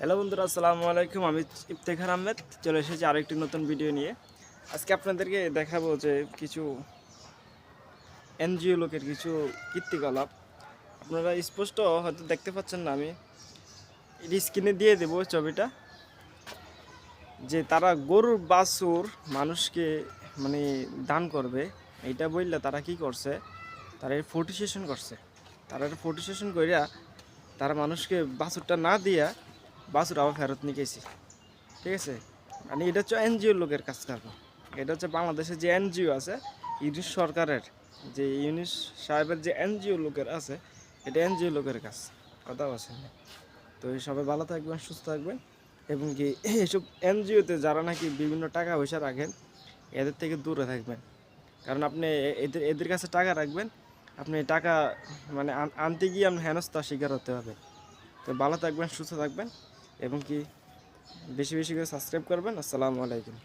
Hello বন্ধুরা, আসসালামু আলাইকুম। আমি ইফতেখার আহমেদ, চলে এসেছি আরেকটি নতুন ভিডিও নিয়ে। আজকে আপনাদেরকে দেখাবো যে কিছু এনজিও লোকের কিছু কীর্তিকলাপ। আপনারা স্পষ্ট হয়তো দেখতে পাচ্ছেন না, আমি এটি স্ক্রিনে দিয়ে দেবো ছবিটা। যে তারা গরুর বাছুর মানুষকে মানে দান করবে এটা বললে তারা কি করছে? তারা এই ফটো সেশন করছে। তারা ফটো সেশন করিয়া তারা মানুষকে বাছুরটা না দিয়া বাছুর আবার ফেরত নিয়ে গেছি। ঠিক আছে? মানে এটা হচ্ছে এনজিও লোকের কাজ করব এটা হচ্ছে বাংলাদেশে যে এনজিও আছে ইউনিশ সরকারের যে ইউনিশ সাহেবের যে এনজিও লোকের আছে, এটা এনজিও লোকের কাজ। কথা আছে। তো সবাই ভালো থাকবেন, সুস্থ থাকবেন এবং কি এইসব এনজিওতে যারা নাকি বিভিন্ন টাকা পয়সা রাখেন, এদের থেকে দূরে থাকবেন। কারণ আপনি এদের এদের কাছে টাকা রাখবেন, আপনি টাকা মানে আনতে গিয়ে আপনি হেনস্থার শিকার হতে হবে। তো ভালো থাকবেন, সুস্থ থাকবেন। এবং কি বেশি বেশি করে সাবস্ক্রাইব করবেন। আসসালামু আলাইকুম।